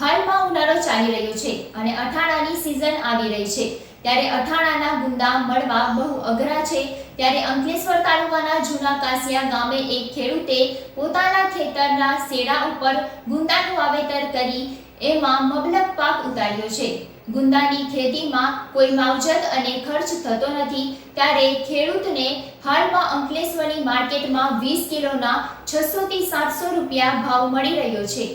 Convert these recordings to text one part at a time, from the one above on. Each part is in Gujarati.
હાલમાં ઉનાળો ચાલી રહ્યો છે અને અઠાણાની સિઝન આવી રહી છે. ત્યારે અઠાણાના ગુંદા મળવા બહુ અઘરા છે. ત્યારે અંકલેશ્વર તાલુકાના જૂના કાસિયા ગામે એક ખેડૂતે પોતાના ખેતરના શેડા ઉપર ગુંદાનું વાવેતર કરી એમાં મબલક પાક ઉતાર્યો છે. ગુંદાની ખેતીમાં કોઈ માવજત અને ખર્ચ થતો નથી. ત્યારે ખેડૂતને હાલમાં અંકલેશ્વરની માર્કેટમાં વીસ કિલોના છસોથી સાતસો રૂપિયા ભાવ મળી રહ્યો છે.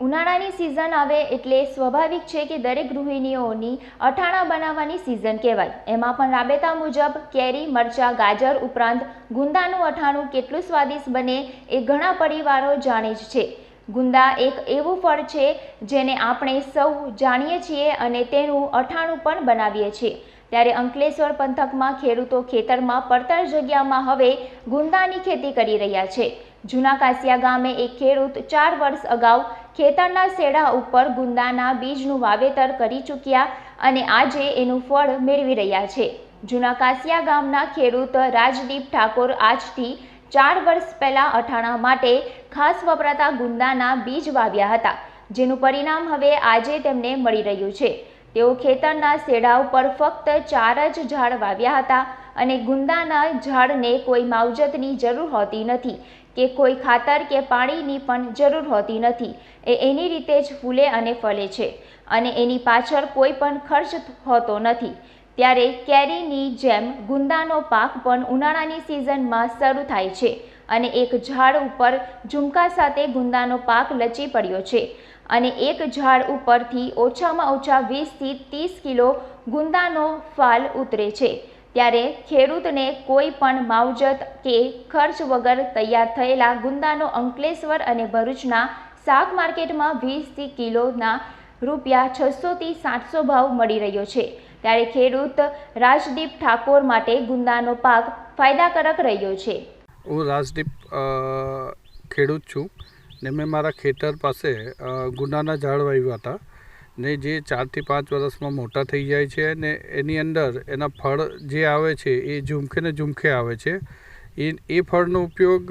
ઉનાળાની સિઝન આવે એટલે સ્વાભાવિક છે કે દરેક ગૃહિણીઓની અઠાણા બનાવવાની સિઝન કહેવાય. એમાં પણ રાબેતા મુજબ કેરી, મરચાં, ગાજર ઉપરાંત ગુંદાનું અઠાણું કેટલું સ્વાદિષ્ટ બને એ ઘણા પરિવારો જાણે જ છે. ગુંદા એક એવું ફળ છે જેને આપણે સૌ જાણીએ છીએ અને તેનું અઠાણું પણ બનાવીએ છીએ. ત્યારે અંકલેશ્વર પંથકમાં ખેડૂતો ખેતરમાં પડતર જગ્યામાં હવે ગુંદાની ખેતી કરી રહ્યા છે. જૂના કાસિયા ગામે એક ખેડૂત ચાર વર્ષ અગાઉ ખેતરના શેડા ઉપર ગુંદાના બીજનું વાવેતર કરી ચૂક્યા અને આજે એનું ફળ મેળવી રહ્યા છે. જૂના કાસિયા ગામના ખેડૂત રાજદીપ ઠાકોર આજથી ચાર વર્ષ પહેલાં અઠાણા માટે ખાસ વપરાતા ગુંદાના બીજ વાવ્યા હતા, જેનું પરિણામ હવે આજે તેમને મળી રહ્યું છે. તેઓ ખેતરના શેડા ઉપર ફક્ત ચાર જ ઝાડ વાવ્યા હતા અને ગુંદાના ઝાડને કોઈ માવજતની જરૂર હોતી નથી કે કોઈ ખાતર કે પાણીની પણ જરૂર હોતી નથી. એ એની રીતે જ ફૂલે અને ફલે છે અને એની પાછળ કોઈ પણ ખર્ચ હોતો નથી. ત્યારે કેરીની જેમ ગુંદાનો પાક પણ ઉનાળાની સિઝનમાં શરૂ થાય છે અને એક ઝાડ ઉપર ઝુમકા સાથે ગુંદાનો પાક લચી પડ્યો છે અને એક ઝાડ ઉપરથી ઓછામાં ઓછા વીસથી ત્રીસ કિલો ગુંદાનો ફાલ ઉતરે છે. ત્યારે ખેડૂતને કોઈ પણ માવજત કે ખર્ચ વગર તૈયાર થયેલા ગુંદાનો અંકલેશ્વર અને ભરૂચના શાક માર્કેટમાં વીસથી કિલોના રૂપિયા છસોથી સાતસો ભાવ મળી રહ્યો છે. ત્યારે ખેડૂત રાજદીપ ઠાકોર માટે ગુંદાનો પાક ફાયદાકારક રહ્યો છે. હું રાજદીપ ખેડૂત છું ને મેં મારા ખેતર પાસે ગુંદાના ઝાડ વાવ્યા હતા. ને જે ચારથી પાંચ વર્ષમાં મોટા થઈ જાય છે ને એની અંદર એના ફળ જે આવે છે, એ ઝુમખે ને ઝુમખે આવે છે. એ એ ફળનો ઉપયોગ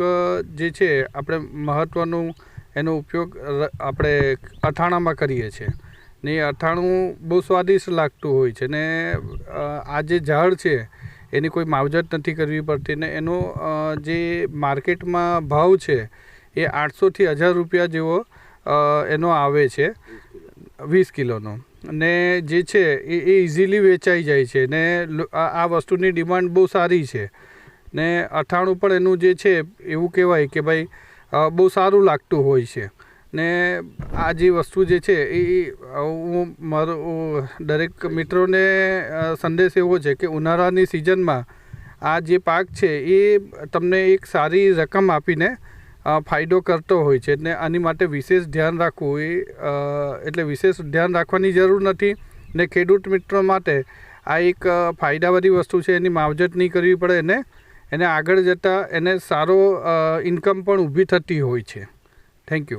જે છે, આપણે મહત્ત્વનું એનો ઉપયોગ આપણે અથાણામાં કરીએ છીએ. ને એ અથાણું બહુ સ્વાદિષ્ટ લાગતું હોય છે ને આ જે ઝાડ છે, એની કોઈ માવજત નથી કરવી પડતી ને એનો જે માર્કેટમાં ભાવ છે, એ આઠસોથી હજાર રૂપિયા જેવો એનો આવે છે. વીસ કિલોનો. ને જે છે, એ એ ઇઝીલી વેચાઈ જાય છે. ને આ વસ્તુની ડિમાન્ડ બહુ સારી છે. ને અથાણું પણ એનું જે છે, એવું કહેવાય કે ભાઈ બહુ સારું લાગતું હોય છે. ને આ જે વસ્તુ જે છે, એ હું મારો દરેક મિત્રોને સંદેશ એવો છે કે ઉનાળાની સિઝનમાં આ જે પાક છે, એ તમને એક સારી રકમ આપીને ફાયદો કરતો હોય છે ને આની માટે વિશેષ ધ્યાન રાખવું એ એટલે વિશેષ ધ્યાન રાખવાની જરૂર નથી ને ખેડૂત મિત્રો માટે આ એક ફાયદાવાળી વસ્તુ છે, એની માવજત નહીં કરવી પડે એને એને આગળ જતાં એને સારો ઇન્કમ પણ ઊભી થતી હોય છે. Thank you